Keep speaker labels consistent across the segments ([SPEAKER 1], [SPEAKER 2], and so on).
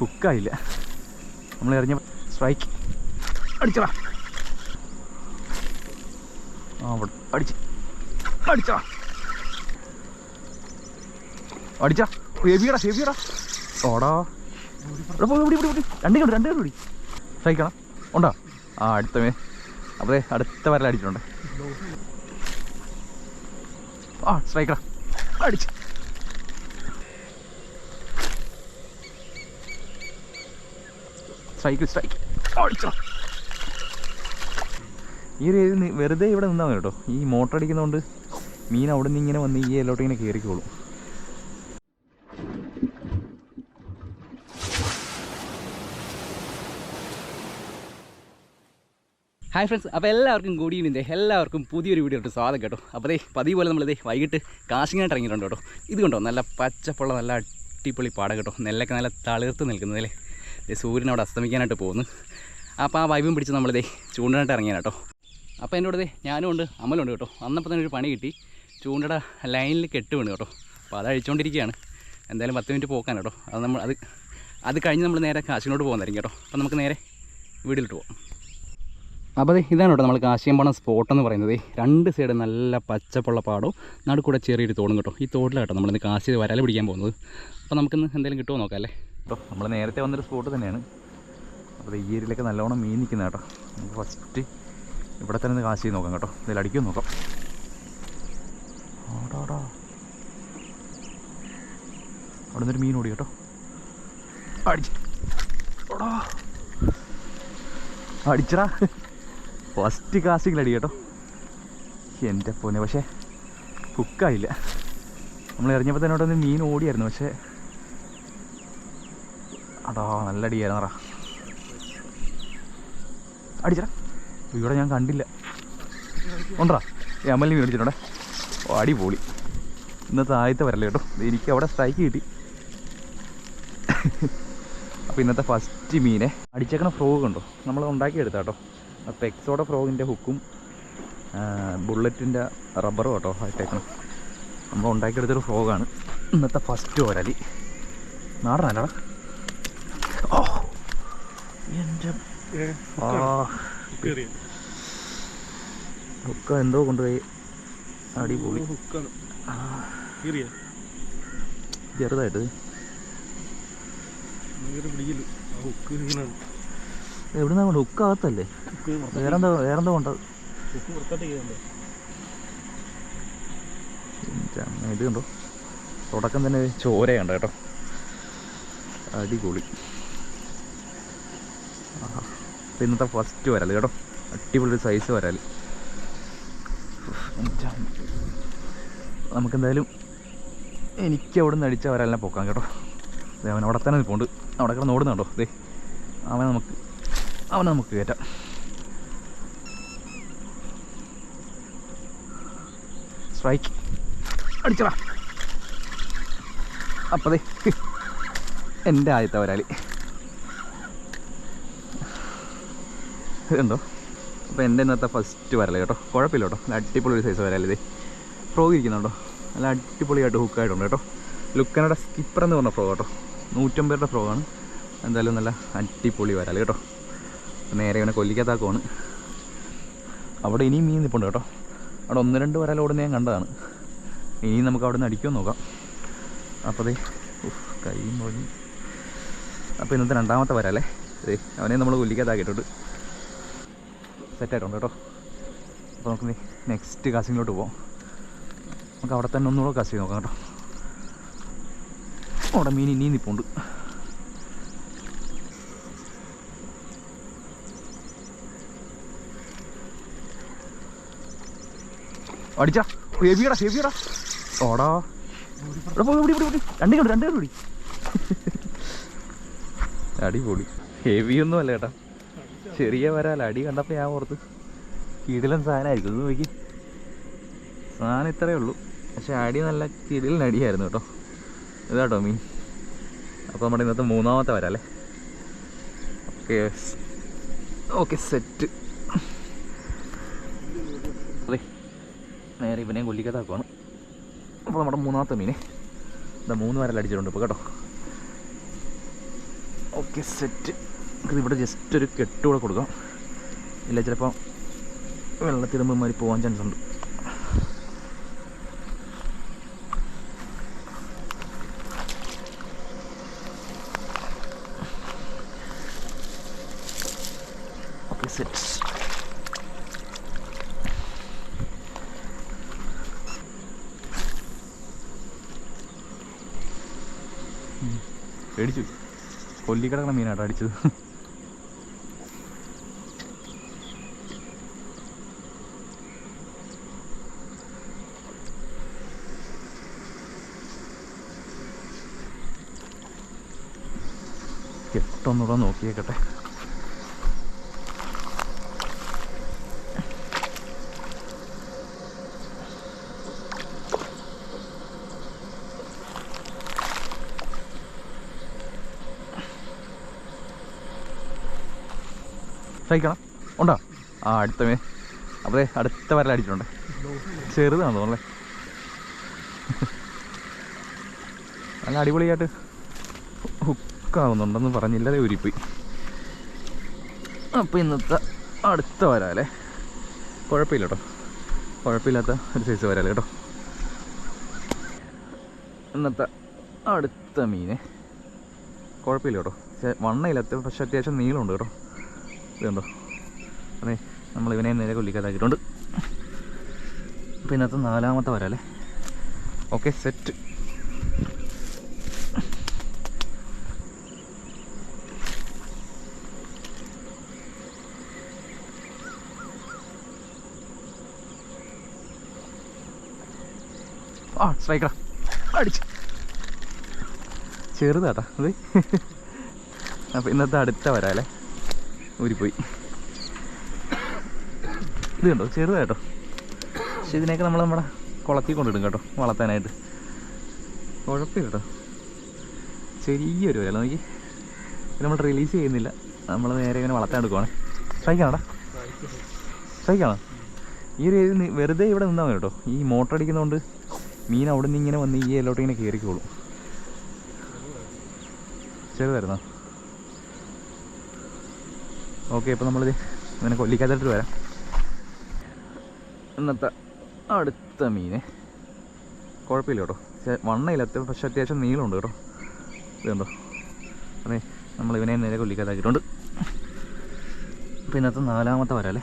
[SPEAKER 1] കുക്കായില്ല നമ്മൾ എറിഞ്ഞ സ്ട്രൈക്ക് അടിച്ചടാ അവിടെ. അടിച്ച്. അടിച്ചടാ അടിച്ചാ. ഹെവിയടാ ഹെവിയടാ ഓടാ. ഇവിടെ പോയി ഇവിടെ ഇവിടെ രണ്ട് കണ്ടു രണ്ട് കണ്ടു സ്ട്രൈക്കണം ഉണ്ടോ? ആ അടുത്ത മേ അതെ അടുത്ത വരല അടിച്ചിട്ടുണ്ട്. ആ സ്ട്രൈക്കടാ അടിച്ച്. സ്ട്രൈക്ക്. സ്ട്രൈക്ക് ഈ ഒരു വെറുതെ ഇവിടെ നിന്നാൽ കേട്ടോ. ഈ മോട്ടർ അടിക്കുന്നതുകൊണ്ട് മീൻ അവിടെ നിന്ന് ഇങ്ങനെ വന്ന് ഈ എല്ലോട്ട് ഇങ്ങനെ കയറിക്കോളും
[SPEAKER 2] ഹായ് ഫ്രണ്ട്സ് അപ്പോൾ എല്ലാവർക്കും ഗുഡ് ഈവനിങ് എല്ലാവർക്കും പുതിയൊരു വീഡിയോ ഇട്ട് സ്വാഗതം കേട്ടോ. അപ്പോൾ ദേ പതിവ് പോലെ നമ്മളിതേ വൈകിട്ട് കാശിങ്ങായിട്ട് ഇറങ്ങിയിട്ടുണ്ട് കേട്ടോ. ഇത് നല്ല പച്ചപ്പുള്ള നല്ല അടിപൊളി പാടം കേട്ടോ. നെല്ലൊക്കെ നല്ല തളിർത്ത് നിൽക്കുന്നതല്ലേ? സൂര്യൻ അവിടെ അസ്തമിക്കാനായിട്ട് പോകുന്നു. അപ്പോൾ ആ വൈബും പിടിച്ച് നമ്മളിതേ ചൂണ്ടനായിട്ട് ഇറങ്ങിയാണ് കേട്ടോ. അപ്പോൾ എന്റെ കൂടെ ഞാനും ഉണ്ട് അമലുണ്ട് കേട്ടോ. അന്നപ്പോൾ തന്നെ ഒരു പണി കിട്ടി. ചൂണ്ടയുടെ ലൈനിൽ കെട്ട് വീണ് കേട്ടോ. അപ്പോൾ അത് അഴിച്ചുകൊണ്ടിരിക്കുകയാണ് എന്തായാലും പത്ത് മിനിറ്റ് പോക്കാൻ കേട്ടോ. അത് നമ്മൾ അത് അത് കഴിഞ്ഞ് നമ്മൾ നേരെ കാശിനോട് പോകുന്നതായിരിക്കും കേട്ടോ. അപ്പോൾ നമുക്ക് നേരെ വീട്ടിലിട്ട് പോകാം അപ്പോൾ ഇതാണ് കേട്ടോ നമ്മൾ കാശിയമ്പണം സ്പോട്ട് എന്ന് പറയുന്നത്. രണ്ട് സൈഡ് നല്ല പച്ചപ്പുള്ള പാടവും നടുക്കൂടെ ചെറിയൊരു തോടും കേട്ടോ. ഈ തോട്ടിലാണ് കേട്ടോ നമ്മളിന്ന് കാശി വരാൽ പിടിക്കാൻ പോകുന്നത്. അപ്പോൾ നമുക്കിന്ന് എന്തെങ്കിലും കിട്ടുമോ നോക്കാം അല്ലേ?
[SPEAKER 1] കേട്ടോ നമ്മൾ നേരത്തെ വന്നൊരു സ്പോട്ട് തന്നെയാണ്. അപ്പോൾ ഈ ഏരിയയിലൊക്കെ നല്ലോണം മീൻ നിൽക്കുന്ന കേട്ടോ. നമുക്ക് ഫസ്റ്റ് ഇവിടെ തന്നെ കാശ് ചെയ്ത് നോക്കാം കേട്ടോ. ഇതിൽ അടിക്കും നോക്കാം. അവിടെ നിന്നൊരു മീൻ ഓടി കേട്ടോ. അടിച്ചു. ഓടാ. അടിച്ചടാ. ഫസ്റ്റ് കാസ്റ്റിങ്ങിൽ അടി കേട്ടോ. എന്റെ പോനെ പക്ഷേ കുക്കായില്ല നമ്മൾ എറിഞ്ഞപ്പോൾ തന്നെ അവിടെ നിന്ന് മീൻ ഓടിയായിരുന്നു. പക്ഷേ അടാ നല്ല അടിയായിരുന്നറാ അടിച്ചടാ. ഇവിടെ ഞാൻ കണ്ടില്ല. ഉണ്ടറാ എമ്മലിന് മേടിച്ചിട്ടുണ്ടേ. ഓ അടിപൊളി. ഇന്നത്തെ ആദ്യത്തെ വരല്ലേ കേട്ടോ. എനിക്ക് അവിടെ സ്ട്രൈക്ക് കിട്ടി. അപ്പോൾ ഇന്നത്തെ ഫസ്റ്റ് മീനെ. അടിച്ചേക്കണ ഫ്രോഗ് ഉണ്ടോ? നമ്മൾ ഉണ്ടാക്കിയെടുത്ത കേട്ടോ. അപ്പോൾ എക്സോടെ ഫ്രോഗിന്റെ ഹുക്കും ബുള്ളറ്റിന്റെ റബ്ബറും കേട്ടോ ഇട്ടേക്കണം. നമ്മൾ ഉണ്ടാക്കിയെടുത്തൊരു ഫ്രോഗാണ് ഇന്നത്തെ ഫസ്റ്റ് ഒരലി നാടനല്ലടാ. എന്റെ ഹുക്ക എന്തോ കൊണ്ടുപോയി. അടിപൊളി. ചെറുതായിട്ട് എവിടുന്നാ കൊണ്ട്? ഹുക്ക് അകത്തല്ലേ? വേറെന്താ വേറെന്താ കൊണ്ടത് ഇത് കണ്ടോ? തുടക്കം തന്നെ ചോരയുണ്ട് കേട്ടോ? അടിപൊളി. ഇപ്പൊ ഇന്നത്തെ ഫസ്റ്റ് വരാൽ കേട്ടോ. അടിപൊളി സൈസ് അമ്മ. നമുക്കെന്തായാലും എനിക്ക് അവിടെ നിന്ന് അടിച്ച വരാലിനെ പോക്കാം കേട്ടോ. ദേ അവൻ അവിടെ തന്നെ നിൽപ്പുണ്ട് അവിടെ കിടന്ന് ഓടുന്നുണ്ടോ അതെ അവനെ നമുക്ക് അവനെ നമുക്ക് കയറ്റാം. സ്ട്രൈക്ക് അടിച്ചടാ. അപ്പതേ എന്റെ ആദ്യത്തെ വരാലി. ഇതുണ്ടോ? അപ്പോൾ എന്റെ ഇന്നത്തെ ഫസ്റ്റ് വരല കേട്ടോ. കുഴപ്പമില്ല കേട്ടോ. നല്ല അടിപൊളി സൈസ് വരല്ലേ ഫ്രോഗ് ഇരിക്കുന്നുണ്ടോ? നല്ല അടിപൊളിയായിട്ട് ഹുക്കായിട്ടുണ്ട് കേട്ടോ. ലുക്കനയുടെ സ്കിപ്പർ എന്ന് പറഞ്ഞ ഫ്രോഗ് കേട്ടോ. നൂറ്റമ്പത് ഫ്രോഗാണ് എന്തായാലും നല്ല അടിപൊളി വരാൽ കേട്ടോ. നേരെ ഇവനെ കൊല്ലിക്കാത്താക്കുവാണ് അവിടെ ഇനിയും മീൻ നിൽപ്പുണ്ട് കേട്ടോ. അവിടെ ഒന്ന് രണ്ട് വരാൽ ഓടുന്ന ഞാൻ കണ്ടതാണ്. ഇനിയും നമുക്ക് അവിടെ നിന്ന് അടിക്കുമെന്ന് നോക്കാം അപ്പോൾ ഉഫ്, കൈ മൊഴി അപ്പോൾ ഇന്നത്തെ രണ്ടാമത്തെ വരാല്ലേ അവനെ നമ്മൾ കൊല്ലിക്കത്താക്കിയിട്ടുണ്ട് സെറ്റായിട്ടുണ്ട് കേട്ടോ. അപ്പോൾ നമുക്ക് നെക്സ്റ്റ് കാസിങ്ങിലോട്ട് പോവാം. നമുക്ക് അവിടെ തന്നെ ഒന്നുകൂടെ ചെയ്ത് നോക്കാം കേട്ടോ. അവിടെ മീൻ ഇനിയും നിൽപ്പുണ്ട് അടിച്ചാ. ഹെവിയടാ ഹെവിയടാ. ഓടാ. പോയി രണ്ട് കണ്ടു രണ്ടു കണ്ടു അടിപൊളി. ഹെവിയൊന്നും അല്ല ചേട്ടാ ചെറിയ വരാല അടി കണ്ടപ്പോൾ ഞാൻ ഓർത്ത് കിടിലൻ സാധനമായിരിക്കും. ഇത് നോക്കി. സാധനം ഇത്രയേ ഉള്ളൂ. പക്ഷെ അടി നല്ല കിടിലൻ അടിയായിരുന്നു കേട്ടോ. ഇതാട്ടോ മീൻ. അപ്പോൾ നമ്മുടെ ഇന്നത്തെ മൂന്നാമത്തെ വരാല്ലേ ഓക്കെ ഓക്കെ സെറ്റ് അതെ നേരെ ഇവനെ കൊല്ലിക്കത്താക്കുവാണ്. അപ്പോൾ നമ്മുടെ മൂന്നാമത്തെ മീനെ. ഇതാ മൂന്ന് വരൽ അടിച്ചിട്ടുണ്ട് ഇപ്പോൾ കേട്ടോ. ഓക്കെ സെറ്റ് ഇവിടെ ജസ്റ്റ് ഒരു കെട്ടുകൂടെ കൊടുക്കാം. ഇല്ല ചിലപ്പോൾ വെള്ളത്തിടുമ്പോൾ മാതിരി പോകാൻ ചാൻസ് ഉണ്ട്. ഓക്കെ സെറ്റ് പേടിച്ചു. കൊല്ലിക്കിടക്കണ മീനാട്ടോ അടിച്ചത്. കെട്ടൊന്നുകൂടെ നോക്കിയേക്കട്ടെ. സഹിക്കണം ഉണ്ടോ? ആ അടുത്ത മേ അടുത്ത വരൽ അടിച്ചിട്ടുണ്ട്. ചെറുതാണെന്ന് തോന്നല്ലേ നല്ല അടിപൊളിയായിട്ട് ഹുക്കാവുന്നുണ്ടെന്ന് പറഞ്ഞില്ലതേ ഊരിപ്പോയി അപ്പോൾ ഇന്നത്തെ അടുത്ത വരാലേ. കുഴപ്പമില്ല കേട്ടോ കുഴപ്പമില്ലാത്ത ഒരു സൈസ് വരാലേ കേട്ടോ. ഇന്നത്തെ അടുത്ത മീന് കുഴപ്പമില്ല കേട്ടോ. വണ്ണയില്ലാത്ത പക്ഷെ അത്യാവശ്യം നീളമുണ്ട് കേട്ടോ. ഇതുണ്ടോ? അതെ നമ്മൾ ഇവനെ നേരെ കൊല്ലിക്കാതാക്കിയിട്ടുണ്ട് അപ്പോൾ ഇന്നത്തെ നാലാമത്തെ വരാലേ. ഓക്കെ സെറ്റ് ആ സ്ട്രൈക്കടാ അടിച്ചു. ചെറുതാട്ടാ അത്. അപ്പോൾ ഇന്നത്തെ അടുത്ത വരാലേ ഊരിപ്പോയി. ഇത് കണ്ടോ? ചെറുതായിട്ടോ പക്ഷെ ഇതിനെയൊക്കെ നമ്മൾ നമ്മുടെ കുളത്തിൽ കൊണ്ടിടും കേട്ടോ വളർത്താനായിട്ട്. കുഴപ്പമില്ല കേട്ടോ. ചെറിയൊരു വില നോക്കി. നമ്മൾ റിലീസ് ചെയ്യുന്നില്ല. നമ്മൾ നേരെ ഇങ്ങനെ വളർത്താൻ എടുക്കുവാണ്. സ്ട്രൈക്കാണോടാ സ്ട്രൈക്കാണോ ഈ ഒരു വെറുതെ ഇവിടെ നിന്നാൽ മതി കേട്ടോ. ഈ മോട്ടർ അടിക്കുന്നതുകൊണ്ട് മീൻ അവിടെ നിന്ന് ഇങ്ങനെ വന്ന് ഈ എല്ലോട്ട് ഇങ്ങനെ കയറിക്കോളും ചെറുതായിരുന്നോ? ഓക്കെ ഇപ്പോൾ നമ്മളിത് ഇങ്ങനെ കൊല്ലിക്കാത്തിട്ട് വരാം. ഇന്നത്തെ അടുത്ത മീന്. കുഴപ്പമില്ല കേട്ടോ. പക്ഷേ വണ്ണയില്ലാത്ത പക്ഷെ അത്യാവശ്യം നീളമുണ്ട് കേട്ടോ. ഇതുണ്ടോ? അതെ നമ്മൾ ഇവനെ നേരെ കൊല്ലിക്കാതാക്കിയിട്ടുണ്ട് അപ്പോൾ ഇന്നത്തെ നാലാമത്തെ വരാല്ലേ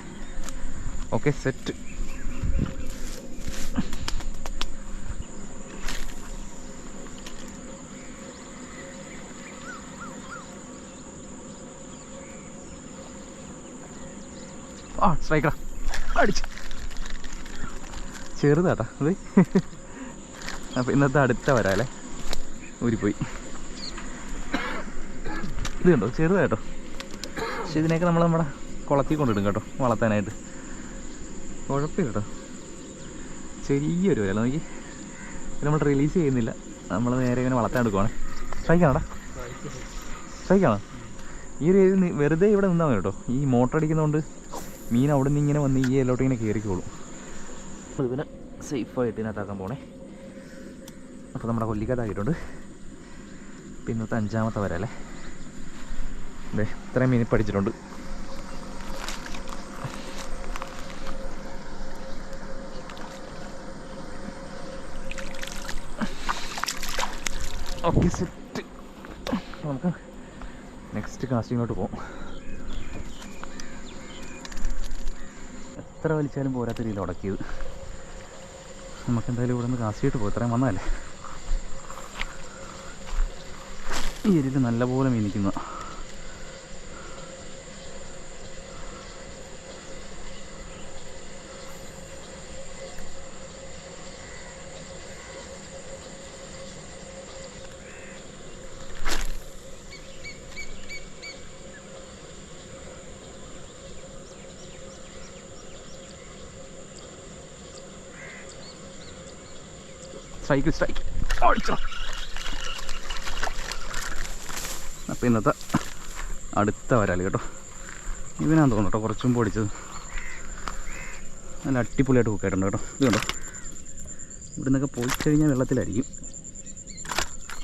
[SPEAKER 1] ഓക്കെ സെറ്റ് ആ സ്ട്രൈക്കടാ അടിച്ചു. ചെറുതാട്ടാ അത്. അപ്പോൾ ഇന്നത്തെ അടുത്ത വരാല്ലേ ഊരിപ്പോയി. ഇത് കണ്ടോ? ചെറുതായിട്ടോ പക്ഷെ ഇതിനെയൊക്കെ നമ്മൾ നമ്മുടെ കുളത്തിൽ കൊണ്ടിടും കേട്ടോ വളർത്താനായിട്ട്. കുഴപ്പമില്ല കേട്ടോ ചെറിയൊരു വരല്ല നോക്കി. ഇത് നമ്മൾ റിലീസ് ചെയ്യുന്നില്ല. നമ്മൾ നേരെ ഇങ്ങനെ വളർത്താൻ എടുക്കുവാണ്. സ്ട്രൈക്കാണോടാ സ്ട്രൈക്കാണോ ഈ ഒരു വെറുതെ ഇവിടെ നിന്നാൽ മതി കേട്ടോ ഈ മോട്ടർ അടിക്കുന്നതുകൊണ്ട് മീൻ അവിടെ നിന്ന് ഇങ്ങനെ വന്ന് ഈ എല്ലോട്ട് ഇങ്ങനെ കയറിക്കോളും. അപ്പോൾ ഇവനെ സേഫായിട്ട് ഇതിനകത്താക്കാൻ പോണേ. അപ്പോൾ നമ്മുടെ കൊല്ലിക്കാതായിട്ടുണ്ട് പിന്നെ ഇന്നത്തെ അഞ്ചാമത്തെ വരല്ലേ അതെ ഇത്രയും മീൻ പഠിച്ചിട്ടുണ്ട്. ഓക്കെ സെറ്റ് നമുക്ക് നെക്സ്റ്റ് കാസ്റ്റിങ്ങോട്ട് പോകും എത്ര വലിച്ചാലും പോരാത്ത രീതിയിൽ ഉടക്കിയത്. നമുക്ക് എന്തായാലും ഇവിടെ നിന്ന് കാശിയിട്ട് പോകും ഇത്രയും വന്നതല്ലേ? ഈ എരിയിൽ നല്ലപോലെ മീൻ നിൽക്കുന്ന സ്ട്രൈക്ക് ഓടിച്ചോ അപ്പോൾ ഇന്നത്തെ അടുത്ത വരാൽ കേട്ടോ. ഇവനാന്ന് തോന്നുന്നു കേട്ടോ കുറച്ചും മുമ്പ് നല്ല അടിപൊളിയായിട്ട് കുക്കായിട്ടുണ്ട് കേട്ടോ. ഇത് കണ്ടോ? ഇവിടെ പോയി കഴിഞ്ഞാൽ വെള്ളത്തിലായിരിക്കും.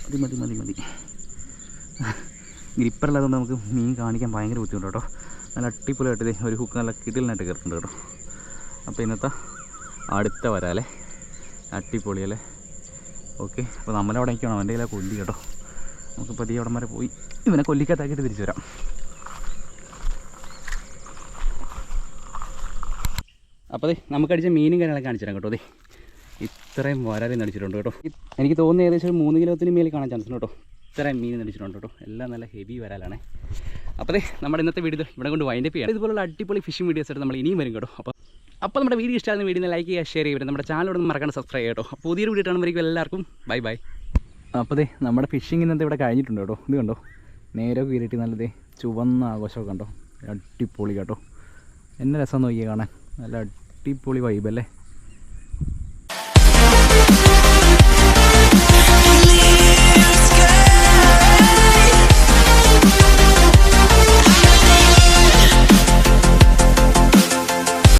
[SPEAKER 1] മതി മതി മതി മതി. ഗ്രിപ്പറില്ലാത്തതുകൊണ്ട് നമുക്ക് മീൻ കാണിക്കാൻ ഭയങ്കര ബുദ്ധിമുട്ട് കേട്ടോ. നല്ല അടിപൊളിയായിട്ട് ദേ ഒരു ഹുക്ക് നല്ല കിടിലിനായിട്ട് കയറുന്നുണ്ട് കേട്ടോ. അപ്പോൾ ഇന്നത്തെ അടുത്ത വരാലേ. അടിപൊളിയല്ലേ? ഓക്കെ അപ്പോൾ നമ്മളവിടെ നിൽക്കണം അവന്റെ കയ്യിലാണ് കൊല്ലി കേട്ടോ. നമുക്ക് പതിയെ അവിടം വരെ പോയി. ഇവനെ കൊല്ലിക്കത്താക്കിയിട്ട് തിരിച്ചു വരാം.
[SPEAKER 2] അപ്പോൾ അതെ നമുക്ക് അടിച്ച മീനും കാര്യങ്ങളൊക്കെ കാണിച്ചു തരാം കേട്ടോ അതെ ഇത്രയും വരാതെ നടിച്ചിട്ടുണ്ട് കേട്ടോ. എനിക്ക് തോന്നുന്നു ഏകദേശം മൂന്ന് കിലോത്തിന് മേലെ കാണാൻ ചാൻസ് ഉണ്ട് കേട്ടോ. ഇത്രയും മീൻ നടിച്ചിട്ടുണ്ട് കേട്ടോ. എല്ലാം നല്ല ഹെവി വരാലാണ്. അപ്പോൾ അതെ നമ്മുടെ ഇന്നത്തെ വീഡിയോ ഇവിടെ കൊണ്ട് വൈൻഡപ്പ് ചെയ്യാം ഇതുപോലുള്ള അടിപൊളി ഫിഷിംഗ് വീഡിയോസ് ആയിട്ട് നമ്മൾ ഇനിയും വരും കേട്ടോ. അപ്പോൾ അപ്പോൾ നമ്മുടെ വീഡിയോ ഇഷ്ടമാകുന്ന വീഡിയോ ലൈക്ക് ചെയ്യുക ഷെയർ ചെയ്യുക. നമ്മുടെ ചാനലോട് മറക്കാണ്ട് സബ്സ്ക്രൈബ് ചെയ്യട്ടോ. പുതിയൊരു വീഡിയോ കാണുമ്പോഴേക്കും എല്ലാവർക്കും ബൈ ബൈ
[SPEAKER 1] അപ്പോൾ ദേ നമ്മുടെ ഫിഷിംഗ് ഇന്നത്തെ ഇവിടെ കഴിഞ്ഞിട്ടുണ്ട് കേട്ടോ. ഇത് കണ്ടോ? നേരെ കീറിയിട്ട് നല്ലത് ചുവന്ന ആഘോഷമൊക്കെ കണ്ടോ? അടിപൊളി കേട്ടോ. എന്നെ രസം നോക്കിയാൽ കാണാൻ. നല്ല അടിപൊളി വൈബല്ലേ